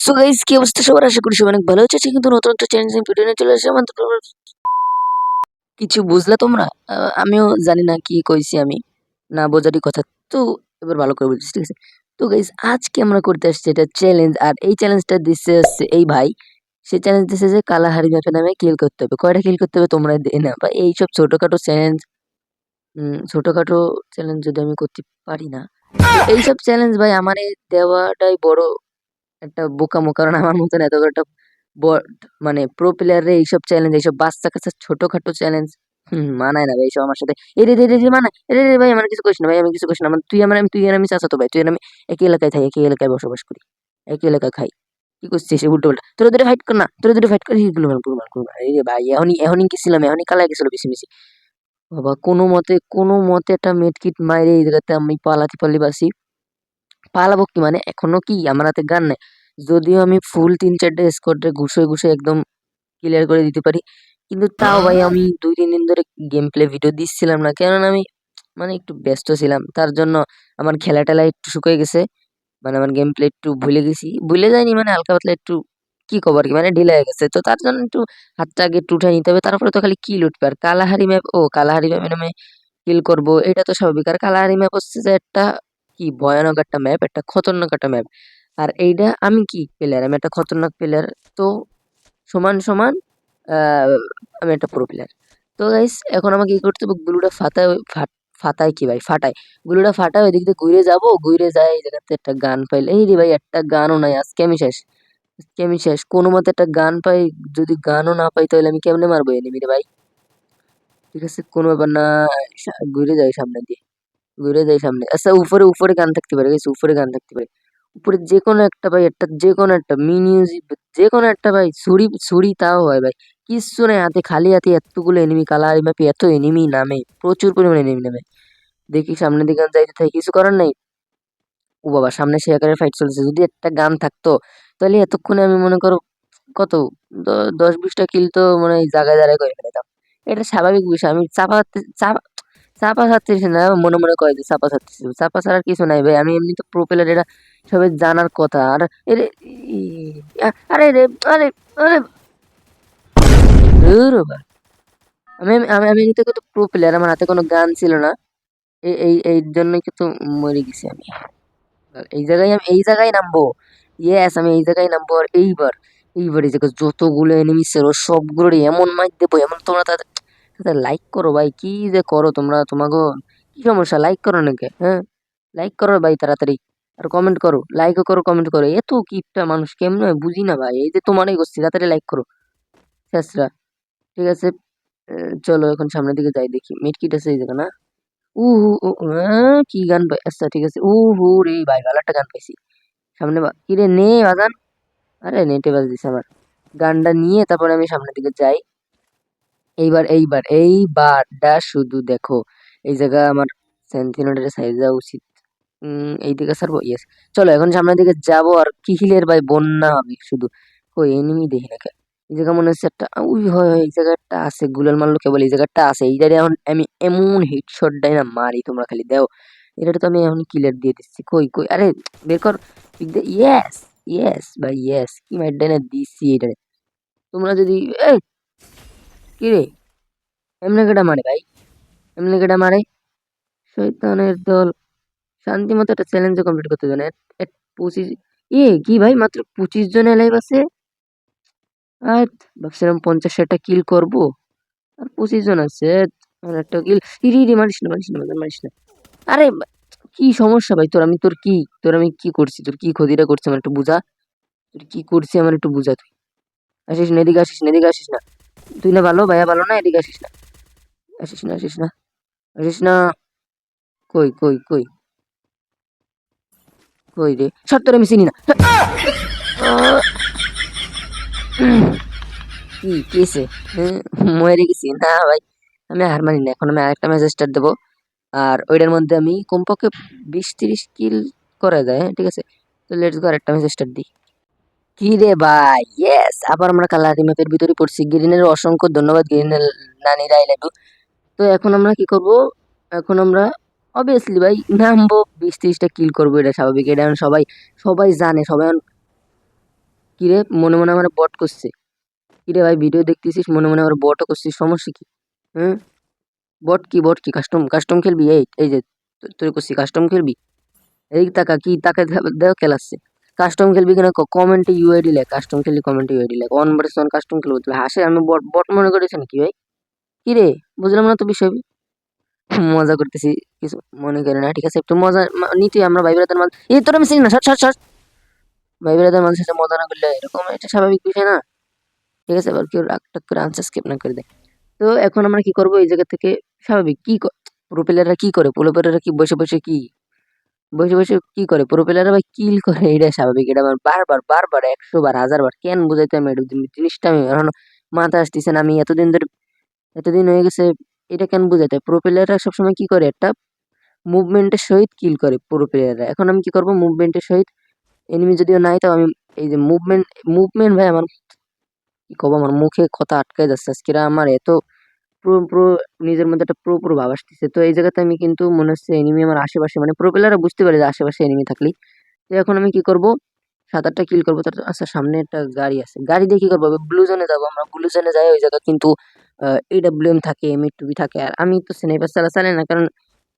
So guys কি অবস্থা সবার? আশা করি সবাই অনেক ভালো হচ্ছে কিন্তু নতুন একটা চ্যালেঞ্জিং ভিডিও নিয়ে চলে আসছে আমাদের কিছু বুঝলা তোমরা? আমিও জানি না কি কইছি আমি। না বোঝারই কথা। তো, এবার ভালো করে বুঝছি ঠিক আছে? তো গাইস আজকে আমরা করতে আসছি এটা চ্যালেঞ্জ আর এই চ্যালেঞ্জটা দিচ্ছে হচ্ছে এই ভাই। সে চ্যালেঞ্জ দিচ্ছে যে কালাহারি ম্যাপে নামে কিল করতে হবে। কয়টা কিল করতে হবে তোমরা না। বা এইসব ছোটখাটো চ্যালেঞ্জ ছোটখাটো চ্যালেঞ্জ যদি আমি করতে পারি না। এইসব চ্যালেঞ্জ ভাই আমার দেওয়াটাই বড় একটা বোকা বোকামো কারণ আমার মতন এত একটা মানে প্রো প্লেয়ারে এইসব চ্যালেঞ্জ এইসব বাচ্চা কাচ্চা ছোটখাটো চ্যালেঞ্জ মানায় না ভাই এইসব আমার সাথে। এ রে রে রে রে রে ভাই, আমার কিছু করিস না, ভাই, আমি কিছু করিস না। আমার তুই আমার, আমি, তুই আর আমি চাচাতো ভাই, তুই আর আমি একই এলাকায় থাকি একই এলাকায় বসবাস করি, একই এলাকায় খাই। কি করছিস? উল্টো পাল্টা। তোরা দুটো ফাইট কর না, তোরা দুটো ফাইট করগুলো মানগুলো এই রে ভাই, এখনই এখনই গেছিলাম, এখনই কালাই গেছিল বেশি বেশি। বাবা, কোনো মতে কোনো মতে একটা মেডকিট মাইরে এই জায়গাতে আমি পালাতে পারলি বাসি। পালাবো কি? মানে এখনও কি? আমার হাতে গান নাই। যদিও আমি ফুল তিন চারটে স্কোয়াডে ঘুষে ঘুষে একদম ক্লিয়ার করে দিতে পারি। কিন্তু তাও ভাই আমি দুই তিন দিন ধরে গেম প্লে ভিডিও দিচ্ছিলাম না। কেননা আমি মানে একটু ব্যস্ত ছিলাম। তার জন্য আমার খেলা টেলা একটু শুকিয়ে গেছে। মানে আমার গেম প্লে একটু ভুলে গেছি। ভুলে যায়নি মানে হালকা পাতলা একটু কি আর কি? মানে ঢিলা হয়ে গেছে। তো তার জন্য একটু হাতটা আগে একটু উঠাই নিতে হবে। তারপরে তো খালি কিল উঠবে। আর কালাহারি ম্যাপ ও কালাহারি ম্যাপে নামে কিল করব। এটা তো স্বাভাবিক। আর কালাহারি ম্যাপ হচ্ছে যে একটা কি ভয়ানক একটা ম্যাপ একটা খতরনাক একটা ম্যাপ আর এইটা আমি কি প্লেয়ার আমি একটা খতরনাক প্লেয়ার তো সমান সমান আমি একটা প্রো প্লেয়ার তো গাইস এখন আমাকে কি করতে হবে? গুলুটা ফাটায় ফাট- ফাটায় কি ভাই? ফাটায়। গুলুটা ফাটায় ওই দিক দিয়ে ঘুরে যাব, ঘুরে যায় এই জায়গাতে একটা গান পাইলে এই রে ভাই, একটা গানও নাই, আজকে আমি শেষ। আজকে আমি শেষ। কোনো মতে একটা গান পাই, যদি গানও না পাই তাহলে আমি কেমনে মারবো এনিমি রে ভাই? ঠিক আছে, কোনো ব্যাপার না, ঘুরে যাই সামনে দিয়ে ঘুরে যাই সামনে। আচ্ছা উপরে উপরে গান থাকতে পারে guys, উপরে গান থাকতে পারে। উপরে যে কোনো একটা ভাই একটা যে কোনো একটা মিউজিক যে কোনো একটা ভাই ছুরি ছুরি তাও হয় ভাই। কিচ্ছু নেই হাতে খালি হাতে এতগুলো এনিমি কালার ম্যাপে এত এনিমি নামে প্রচুর পরিমাণে এনিমি নামে। দেখি সামনের দিকে যাইতে থাকি কিছু করার নাই। ও বাবা সামনে সে আকারে ফাইট চলছে। যদি একটা গান থাকতো তাহলে এতক্ষণে আমি মনে করো কত? দশ বিশটা কিল তো মানে জায়গায় জায়গায় করে ফেলতাম এটা স্বাভাবিক বিষয় আমি চাপা চাপা চাপা ছাড়তেছি না, মনে মনে কয় যে চাপা ছাড়তেছি চাপা ছাড়ার কিছু নাই ভাই, আমি এমনি তো প্রো প্লেয়ার এটা সবাই জানার কথা। আর এরে আরে রে, আরে আরে। আমি আমি আমি এমনিতে কিন্তু প্রো প্লেয়ার আমার হাতে কোনো গান ছিল না। এই এই এই জন্যই কিন্তু মরে গেছি আমি। এই জায়গায় আমি, এই জায়গায় নামবো। ইয়েস আমি এই জায়গায় নামবো। আর এইবার এইবার এই জায়গায় যতগুলো এনিমি ছিল সবগুলোর এমন মাইক দেবো, এমন তোমরা তাদের তাদের লাইক করো ভাই কি যে করো তোমরা তোমাকে কি সমস্যা? লাইক করো নাকি? হ্যাঁ? লাইক করো ভাই তাড়াতাড়ি। আর কমেন্ট করো লাইকও করো কমেন্ট করো। এত কিপটা মানুষ কেমন বুঝি না ভাই। এই যে তোমারই করছি তাড়াতাড়ি লাইক করো। শেষরা। ঠিক আছে? চলো এখন সামনের দিকে যাই দেখি। মিটকিট আছে এই জায়গা না? উ হু আহ, কি গান পাই আচ্ছা ঠিক আছে। উ হু রে ভাই ভালো একটা গান পাইছি সামনে কি রে নে বাজান? আরে নেটে বাজ দিছে আমার। গানটা নিয়ে তারপরে আমি সামনের দিকে যাই। এইবার এইবার এইবারটা শুধু দেখো। এই জায়গা আমার সেন্টিমিটার সাইজ দেওয়া উচিত। এই দিকে ছাড়বো? ইয়েস চলো, এখন সামনের দিকে যাব আর কি হিলের ভাই বন্যা হবে শুধু। কই এনিমি দেখি না। এই জায়গা মনে হচ্ছে একটা, উই হয় এই জায়গাটা আছে, গুলাল মারলো কেবল এই জায়গাটা আছে। এই জায়গায় এখন আমি এমন হেডশট দেয় না, মারি তোমরা খালি, দাও। এটা তো আমি এখন ক্লিয়ার দিয়ে দিচ্ছি। কই কই, আরে, বের কর। ইয়েস ইয়েস ভাই ইয়েস কি মাইট দেয় না দিচ্ছি এটা তোমরা যদি, এই কি রে এমনি কেটা মারে ভাই? এমনি কেটা মারে? শৈতানের দল। শান্তি মতো একটা চ্যালেঞ্জ কমপ্লিট করতে দেন পঁচিশ এ কি ভাই মাত্র পঁচিশ জন এলাইভ আছে? আর ভাবছিলাম পঞ্চাশ ষাটটা কিল করব। আর পঁচিশ জন আছে। একটা কিল ইরি ইরি মারিস না মারিস না মারিস না, আরে কি সমস্যা ভাই? তোর আমি তোর কি তোর আমি কি করছি? তোর কি ক্ষতিটা করছি? আমার একটু বুঝা। তোর কি করছি? আমার একটু বুঝা তুই। আসিস না এদিকে আসিস না এদিকে আসিস না। তুই না ভালো, ভাইয়া ভালো না? এদিকে আসিস না। আসিস না আসিস না। আসিস না। কই কই কই? কই রে? সত্তর আমি চিনি না! কি কেসে? মরে গেছি। না ভাই, আমি হার মানি না। এখন আমি আরেকটা ম্যাচ স্টার্ট দেবো। আর ওইটার মধ্যে আমি কমপক্ষে বিশ তিরিশ কিল করা হ্যাঁ ঠিক আছে? তো লেটস গো আরেকটা ম্যাচ স্টার্ট দিই। কি রে ভাই? ইয়েস আবার আমরা কালারি ম্যাপের ভিতরে পড়ছি। গ্রিনের অসংখ্য ধন্যবাদ, গ্রিনের নানিরা আই তো এখন আমরা কি করব? এখন আমরা অবভিয়াসলি ভাই, নামবো। বিশ তিরিশটা কিল করব, এটা স্বাভাবিক। এটা এখন সবাই সবাই জানে, সবাই এখন- কিরে, মনে মনে আমার বট করছে। কিরে ভাই ভিডিও দেখতেছিস? মনে মনে আমার বটও করছিস। সমস্যা কি? হ্যাঁ বট কি বট কি? কাস্টম কাস্টম খেলবি? এই এই যে, তো- তোর করছি কাস্টম খেলবি? এই টাকা কি তাকে দেও খেলাচ্ছে। কাস্টম খেলবি কিনা কমেন্টে ইউআইডি লেখ কাস্টম খেলবি কমেন্টে ইউআইডি লেখ। অন ভার্সেস অন কাস্টম খেলব তাহলে। হাসে, আমি বট মনে করেছি নাকি ভাই? কি রে বুঝলাম না তো বিষয়। মজা করতেছি। কিছু মনে করে না, ঠিক আছে? একটু মজা নিতে আমরা ভাই ব্রাদার মাঝে এই তোর আমি চিনি না, সর সর সর। ভাই ব্রাদার মাঝে সাথে মজা না করলে এরকম এটা স্বাভাবিক বিষয় না। ঠিক আছে, এবার কেউ রাগ টাগ করে আনসার স্কিপ না করে দেয় তো এখন আমরা কি করব? এই জায়গা থেকে স্বাভাবিক। কি প্রো প্লেয়াররা কি করে? প্রো প্লেয়াররা কি বসে বসে কি? বসে বসে কি করে? প্রো প্লেয়াররা ভাই কিল করে, এটা স্বাভাবিক। এটা আমার বারবার বারবার একশো বার হাজার বার কেন বুঝাইতে আমি এটা জিনিসটা আমি এখন মাথায় আসতেছে না। আমি এতদিন ধরে, এতদিন হয়ে গেছে, এটা কেন বুঝাইতে প্রো প্লেয়াররা সবসময় কি করে? একটা মুভমেন্টের সহিত কিল করে প্রো প্লেয়াররা এখন আমি কি করব? মুভমেন্টের সহিত এনিমি যদিও নাই, তাও আমি এই যে মুভমেন্ট মুভমেন্ট ভাই আমার, কি কব? আমার মুখে কথা আটকায় যাচ্ছে। আজকে আমার এত পুরো পুরো নিজের মধ্যে একটা পুরো পুরো ভাব আসতেছে। তো এই জায়গাতে আমি কিন্তু মনে হচ্ছে এনিমি আমার আশেপাশে মানে প্রো বুঝতে পারে যে আশেপাশে এনিমি থাকলেই। তো এখন আমি কি করব? সাত আটটা কিল করব। তার আচ্ছা সামনে একটা গাড়ি আছে। গাড়ি দিয়ে কি করব? ব্লু জোনে যাব। আমরা ব্লু জোনে যাই, ওই জায়গা কিন্তু এডাব্লিউএম থাকে এম টুবি থাকে। আর আমি তো স্নাইপার চালা চালাই না, কারণ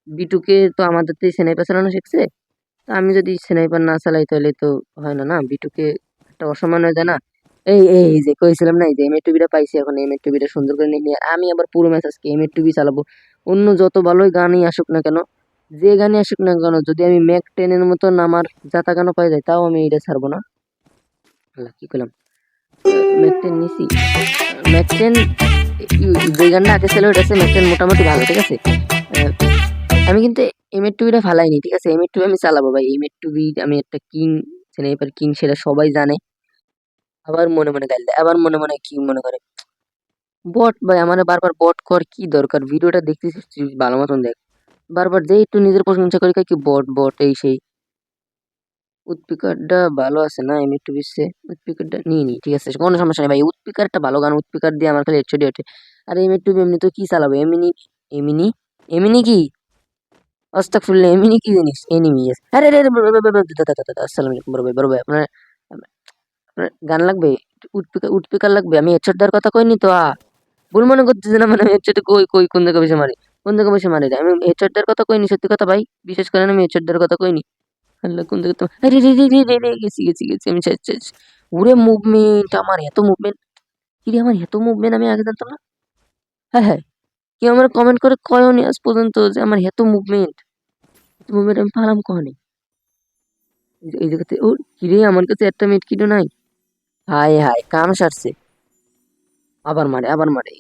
বিটুকে তো আমাদের তো স্নাইপার চালানো শিখছে। তো আমি যদি স্নাইপার না চালাই, তাহলে তো হয় না না? বিটুকে একটা অসম্মান হয়ে যায় না? এই এই যে কইছিলাম না, এই যে এম টুবিটা পাইছি এখন এম টুবিটা সুন্দর করে নিয়ে, আমি আবার পুরো ম্যাচ আজকে এম টুবি চালাবো। অন্য যত ভালোই গানই আসুক না কেন, যে গানই আসুক না কেন, যদি আমি ম্যাক টেনের মতন আমার যাতা গানও পাই যায়, তাও আমি এটা ছাড়বো না। আল্লাহ, কি করলাম ম্যাক টেন নিছি। ম্যাক টেন যে গানটা আগে ছিল ওটা হচ্ছে ম্যাক টেন মোটামুটি ভালো, ঠিক আছে? আমি কিন্তু এম এর টুবিটা ফালাইনি, ঠিক আছে? এম এর টুবি আমি চালাবো ভাই। এম এর টুবি আমি একটা কিং স্নাইপার কিং সেটা সবাই জানে। আবার মনে মনে গাইল দেয় আবার মনে মনে কি মনে করে বট ভাই আমার বারবার বট কর কি দরকার ভিডিওটা দেখতেছিস তুই ভালো মতন দেখ বারবার যে একটু নিজের প্রশংসা করে কি বট বট এই সেই উৎপিকারটা ভালো আছে না এম একটু বিশ্বে উৎপিকারটা নিয়ে নি ঠিক আছে কোনো সমস্যা নেই ভাই উৎপিকারটা ভালো গান উৎপিকার দিয়ে আমার খালি হেডশটই ওঠে আর এম একটু এমনি তো কি চালাবো এমনি এমনি এমনি কি আস্তাগফিরুল্লাহ এমনি কি জিনিস এনিমি আরে আরে আসসালামু আলাইকুম বড় ভাই বড় ভাই আপনার আপনার গান লাগবে? উৎপিকার উৎপিকার লাগবে? আমি হেডশট দেওয়ার কথা কইনি তো আ ভুল মনে করতেছি না মানে আমি হেডশট কই কই কোন জায়গায় বসে মারি? কোন জায়গায় বসে মারি? আমি হেডশট দেওয়ার কথা কইনি, সত্যি কথা ভাই। বিশেষ করে আমি হেডশট দেওয়ার কথা কইনি। আল্লাহ, কোন তো আরে, রে রে রে রে রে, গেছি গেছি গেছি, আমি শেষ শেষ ওরে মুভমেন্ট আমার এত মুভমেন্ট কি রে আমার এত মুভমেন্ট আমি আগে জানতাম না? হ্যাঁ হ্যাঁ। কেউ আমার কমেন্ট করে কয়নি আজ পর্যন্ত যে আমার এত মুভমেন্ট মুভমেন্ট আমি পালাম কখনই এই জায়গাতে ও কি রে আমার কাছে একটা মিট কিটো নাই। হাই হাই কাম সারছে আবার মারে আবার মারে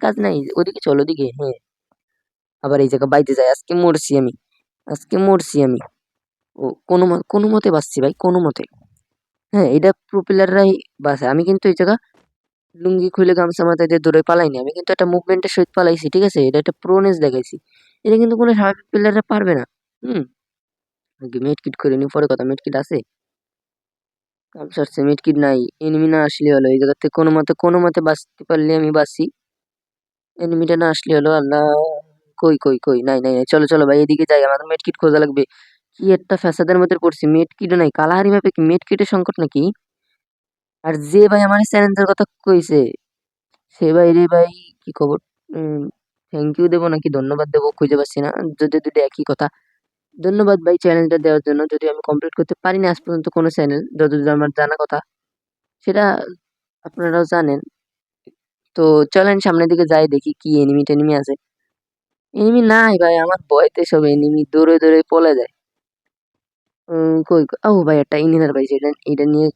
কাজ নাই ওদিকে চলো ওদিকে হ্যাঁ আবার এই জায়গা বাইতে যাই আজকে মরছি আমি আজকে মরছি আমি ও কোনো কোনো মতে বাঁচছি ভাই কোনো মতে হ্যাঁ এটা প্রো প্লেয়াররাই বাঁচে আমি কিন্তু এই জায়গা লুঙ্গি খুলে গামছা মাথায় দিয়ে দৌড়ে পালাইনি আমি। কিন্তু একটা মুভমেন্টের সহিত পালাইছি, ঠিক আছে? এটা একটা প্রোনেস দেখাইছি। এটা কিন্তু কোনো স্বাভাবিক প্লেয়াররা পারবে না। হুম? মেট কিট করে নি পরে কথা। মেট কিট আছে? গামছা আসছে মেট কিট নাই। এনিমি না আসলে হলো, এই জায়গাতে কোনো মতে কোনো মতে বাঁচতে পারলে আমি বাঁচি। এনিমিটা না আসলে হলো, আল্লাহ। কই কই কই? নাই নাই চলো চলো ভাই, এদিকে যাই। আমাদের মেট কিট খোঁজা লাগবে। কি একটা ফ্যাসাদের মধ্যে পড়ছি। মেট কিটও নাই। কালাহারি ম্যাপে কি মেট কিটের সংকট নাকি? আর যে ভাই আমার চ্যালেঞ্জের কথা কইছে, সে ভাই রে ভাই কি খবর? থ্যাংক ইউ দেবো নাকি? ধন্যবাদ দেবো, খুঁজে পাচ্ছি না। যদি দুটো একই কথা, ধন্যবাদ ভাই চ্যানেলটা দেওয়ার জন্য। যদি আমি কমপ্লিট করতে পারি না আজ পর্যন্ত কোনো চ্যানেল, যতদূর আমার জানা কথা, সেটা আপনারাও জানেন। তো চলেন সামনের দিকে যাই, দেখি কি এনিমি টেনিমি আছে। এনিমি নাই ভাই, আমার ভয়তে সব এনিমি দৌড়ে দৌড়ে পলে যায়। কই ও ভাই, একটা ইঞ্জিনিয়ার ভাই এটা নিয়ে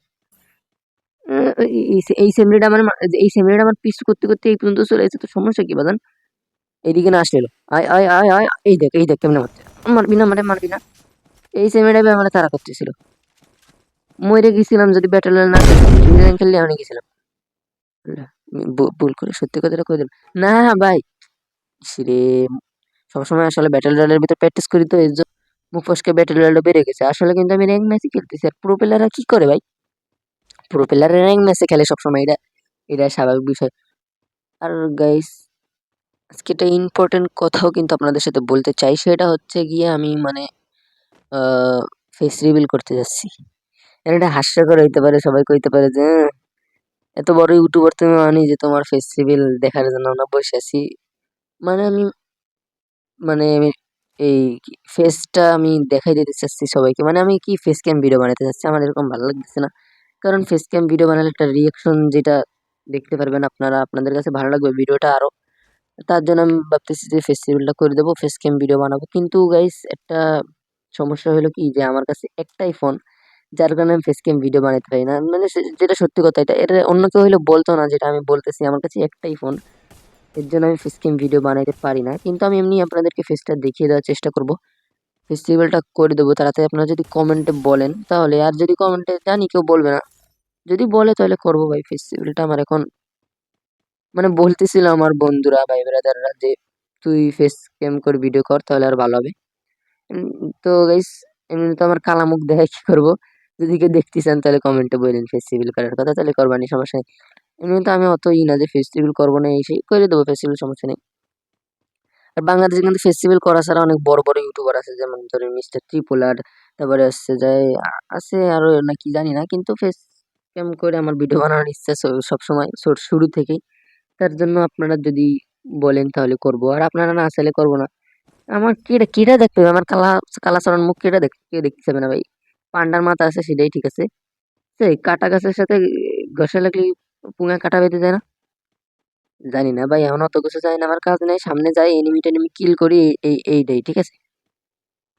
এই- সেমরিটা আমার এই সেমরিটা আমার পিস করতে করতে এই পর্যন্ত চলে এসেছে, তো সমস্যা কি বাদান এদিকে না আসলে আয় আয় আয় আয়, এই দেখ এই দেখ কেমন মারছে। মারবি না মানে মারবি না। এই সেমিটা আমার তারা করতেছিল। মরে গেছিলাম যদি ব্যাটেল না খেললে আমি গেছিলাম। ভুল করে সত্যি কথাটা কই দিলাম। না, ভাই। রে সবসময় আসলে ব্যাটেল রয়্যালের ভিতর প্র্যাকটিস করি তো, এর জন্য মুখ ফসকে ব্যাটেল রয়্যালটা বেড়ে গেছে। আসলে কিন্তু আমি র্যাঙ্ক ম্যাচে খেলতেছি। আর প্রো প্লেয়াররা কি করে ভাই? প্রো প্লেয়ারের র্যাঙ্ক ম্যাচে খেলে সবসময়, এটা এটা স্বাভাবিক বিষয়। আর গাইস আজকে একটা ইম্পর্টেন্ট কথাও কিন্তু আপনাদের সাথে বলতে চাই, সেটা হচ্ছে গিয়ে আমি মানে ফেস রিভিল করতে যাচ্ছি। এটা হাস্যকর হইতে পারে, সবাই কইতে পারে যে এত বড় ইউটিউবার তুমি মানি যে তোমার ফেস রিভিল দেখার জন্য আমরা বসে আছি। মানে আমি মানে আমি এই ফেসটা আমি দেখাই দিতে চাচ্ছি সবাইকে। মানে আমি কি ফেস ক্যাম ভিডিও বানাতে চাচ্ছি? আমার এরকম ভালো লাগতেছে না। কারণ ফেস ক্যাম ভিডিও বানালে একটা রিয়াকশন যেটা দেখতে পারবেন আপনারা, আপনাদের কাছে ভালো লাগবে ভিডিওটা আরও তার জন্য আমি ভাবতেছি যে ফেস ফেস্টিভ্যালটা করে দেবো ফেস ক্যাম ভিডিও বানাবো। কিন্তু গাইস একটা সমস্যা হলো কি যে আমার কাছে একটাই ফোন যার কারণে আমি ফেস ক্যাম ভিডিও বানাতে পারি না। মানে যেটা সত্যি কথা এটা এটা অন্য কেউ হলে বলতো না যেটা আমি বলতেছি, আমার কাছে একটাই ফোন এর জন্য আমি ফেস ক্যাম ভিডিও বানাইতে পারি না। কিন্তু আমি এমনি আপনাদেরকে ফেসটা দেখিয়ে দেওয়ার চেষ্টা করব। ফেস্টিভ্যালটা করে দেবো। তাড়াতাড়ি আপনারা যদি কমেন্টে বলেন, তাহলে। আর যদি কমেন্টে জানি কেউ বলবে না যদি বলে তাহলে করব ভাই ফেস্টিভ্যালটা আমার এখন মানে বলতেছিল আমার বন্ধুরা, ভাই ব্রাদাররা যে তুই ফেস ক্যাম করে ভিডিও কর তাহলে আর ভালো হবে। তো গাইস এমনি তো আমার কালা মুখ দেখে কি করব? যদি কেউ দেখতে চান তাহলে কমেন্টে বললেন ফেস্টিভ্যাল করার কথা, তাহলে করবানি সমস্যা নেই। এমনি তো আমি অত ই না যে ফেস্টিভ্যাল করব না, এই সেই করে দেবো ফেস্টিভ্যাল সমস্যা নেই। আর বাংলাদেশে কিন্তু ফেস্টিভ্যাল করা ছাড়া অনেক বড় বড় ইউটিউবার আছে, যেমন ধরেন মিস্টার ত্রিপুলার তারপরে আসছে যায় আছে আরও না কি জানি না, কিন্তু ফেস ক্যাম করে আমার ভিডিও বানানোর ইচ্ছা সবসময় শুরু থেকেই। তার জন্য আপনারা যদি বলেন তাহলে করব। আর আপনারা না চাইলে করব না। আমার কেটা কেটা দেখতে হবে? আমার কালা কালা চরণ মুখ কেটা দেখ কে দেখতে যাবে না ভাই। পান্ডার মাথা আছে, সেটাই ঠিক আছে। সেই কাটা গাছের সাথে ঘষা লাগলে পুঙা কাটা বেঁধে যায় না? জানি না ভাই, এমন অত কিছু জানি না। আমার কাজ নেই। সামনে যাই এনিমি টেনিমি কিল করি এই, এইটাই, ঠিক আছে?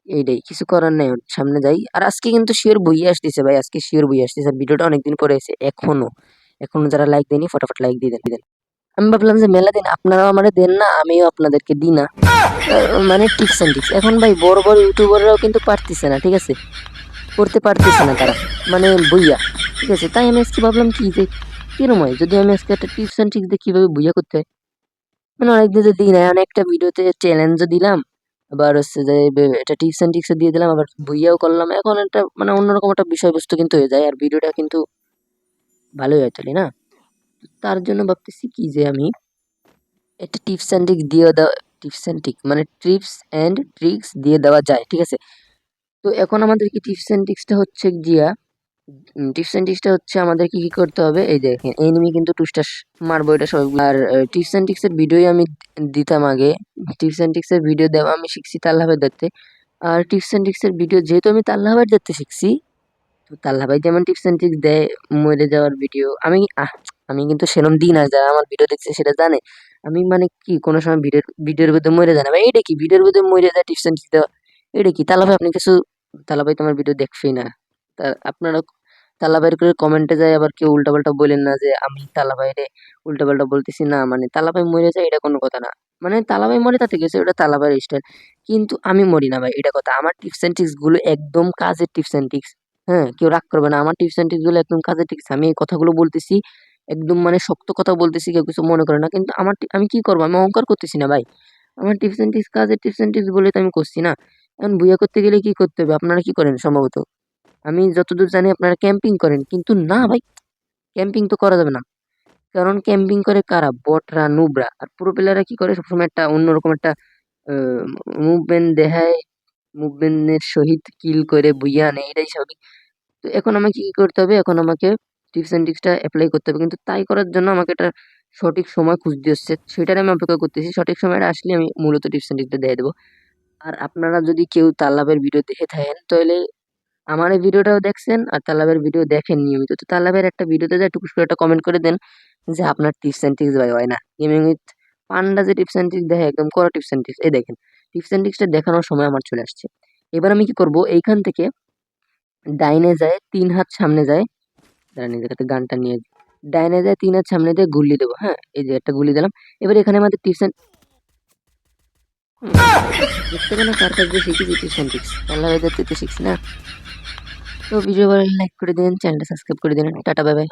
এইটাই, কিছু করার নেই। সামনে যাই। আর আজকে কিন্তু শিওর বইয়ে আসতেছে ভাই, আজকে শিওর বইয়ে আসতেছে। আর ভিডিওটা অনেকদিন পরে এসে এখনও। এখনও যারা লাইক দেয়নি, ফটাফট লাইক দিয়ে দেন আমি ভাবলাম যে মেলা দিন আপনারাও আমার দেন না, আমিও আপনাদেরকে দিই না। মানে টিপস অ্যান্ড টিপস এখন ভাই, বড় বড় ইউটিউবাররাও কিন্তু পারতেছে না, ঠিক আছে? করতে পারতেছে না তারা মানে বইয়া, ঠিক আছে? তাই আমি আজকে ভাবলাম কি যে কিরম হয়? যদি আমি আজকে একটা টিপস অ্যান্ড ট্রিক্স দিয়ে কীভাবে বইয়া করতে হয়? মানে অনেকদিন তো দিই না অনেকটা ভিডিওতে চ্যালেঞ্জও দিলাম। আবার হচ্ছে যে এটা টিপস অ্যান্ড ট্রিক্সও দিয়ে দিলাম, আবার বইয়াও করলাম। এখন একটা মানে অন্যরকম একটা বিষয়বস্তু কিন্তু হয়ে যায়, আর ভিডিওটা কিন্তু ভালোই হয় তাহলে, না? তার জন্য ভাবতেছি কি যে আমি একটা টিপস অ্যান্ড ট্রিক্স দিয়ে দেওয়া টিপস অ্যান্ড ট্রিক্স মানে টিপস অ্যান্ড ট্রিক্স দিয়ে দেওয়া যায়, ঠিক আছে? তো এখন আমাদেরকে টিপস অ্যান্ড ট্রিক্সটা হচ্ছে গিয়া টিপস অ্যান্ড ট্রিক্সটা হচ্ছে আমাদেরকে কি করতে হবে? এই দেখেন এনিমি কিন্তু টুসটাস মারবো এটা বুঝে। আর টিপস অ্যান্ড ট্রিক্সের ভিডিওই আমি দিতাম আগে। টিপস অ্যান্ড ট্রিক্সের ভিডিও দেওয়া আমি শিখছি তাল্লাভাই দেখতে। আর টিপস অ্যান্ড ট্রিক্সের ভিডিও যেহেতু আমি তাল্লাভাই দেখতে শিখছি তো তাল্লাভাই যেমন টিপস অ্যান্ড ট্রিক্স দেয় মরে যাওয়ার ভিডিও আমি আহ, আমি কিন্তু সেরকম দিই না যারা আমার ভিডিও দেখছে সেটা জানে। আমি মানে কি কোনো সময় ভিডিওর ভিডিওর ভিতরে মরে যায় না। এটা কি? ভিডিওর ভিতরে মরে যায় টিপস অ্যান্ড ট্রিক্স দেওয়া। এটা কি? তাল্লাভাই আপনি কিছু তাল্লাভাই তোমার ভিডিও দেখবেই না। তা আপনারা তাল্লাভাইয়ের করে কমেন্টে যায়, আবার কেউ উল্টাপাল্টা বলেন না যে আমি তাল্লাভাইরে উল্টাপাল্টা বলতেছি, না মানে তাল্লাভাই মরে যায় এটা কোনো কথা না। মানে তাল্লাভাই মরে তাতে গেছে, ওটা তাল্লাভাইয়ের স্টাইল কিন্তু আমি মরি না ভাই, এটা কথা। আমার টিপস অ্যান্ড ট্রিক্সগুলো একদম কাজের টিপস অ্যান্ড ট্রিক্স হ্যাঁ কেউ রাগ করবে না। আমার টিপস অ্যান্ড ট্রিক্সগুলো একদম কাজের ট্রিক্স আমি এই কথাগুলো বলতেছি, একদম মানে শক্ত কথা বলতেছি, কেউ কিছু মনে করে না। কিন্তু আমার আমি কি করব? আমি অহংকার করতেছি না ভাই। আমার টিপস অ্যান্ড ট্রিক্স কাজের টিপস অ্যান্ড ট্রিক্স বলে তো আমি করছি না। এখন বুয়া করতে গেলে কি করতে হবে? আপনারা কি করেন সম্ভবত? আমি যতদূর জানি আপনারা ক্যাম্পিং করেন, কিন্তু না ভাই ক্যাম্পিং তো করা যাবে না। কারণ ক্যাম্পিং করে কারা? বটরা, নুবরা। আর প্রো প্লেয়াররা কি করে? সবসময় একটা অন্যরকম একটা মুভমেন্ট দেখায় মুভমেন্টের সহিত কিল করে, বুইয়া আনে এটাই স্বাভাবিক। তো এখন আমাকে কি করতে হবে? এখন আমাকে টিপস অ্যান্ড ট্রিক্সটা অ্যাপ্লাই করতে হবে। কিন্তু তাই করার জন্য আমাকে একটা সঠিক সময় খুঁজতে হচ্ছে। সেটার আমি অপেক্ষা করতেছি। সঠিক সময়টা আসলে আমি মূলত টিপস অ্যান্ড ট্রিক্সটা দিয়ে দেবো। আর আপনারা যদি কেউ তাল্লাবের ভিডিও দেখে থাকেন, তাহলে আমার এই ভিডিওটাও দেখছেন আর তালাবের ভিডিও দেখেন নিয়মিত। তো তাল্লাবের একটা ভিডিওতে যায় টুকুস একটা কমেন্ট করে দেন যে আপনার টিপস অ্যান্ড ট্রিক্স ভাই হয় না। গেমিং উইথ পান্ডা যে টিপস অ্যান্ড ট্রিক্স দেখে, একদম করা টিপস অ্যান্ড ট্রিক্স এই দেখেন টিপস অ্যান্ড ট্রিক্সটা দেখানোর সময় আমার চলে আসছে। এবার আমি কি করব, এইখান থেকে ডাইনে যায়, তিন হাত সামনে যায় এই জায়গাতে গানটা নিয়ে, ডাইনে যায়, তিন হাত সামনে দিয়ে গুলি দেবো হ্যাঁ? এই যে একটা গুলি দিলাম। এবার এখানে আমাদের টিপস অ্যান্ড দেখতে পেলে কার কাছ শিখেছি টিপস অ্যান্ড ট্রিক্স আল্লাহ দেখতে শিখছি না। তো ভিডিও ভালো লাইক করে দিন চ্যানেলটা সাবস্ক্রাইব করে দিন টাটা বাই বাই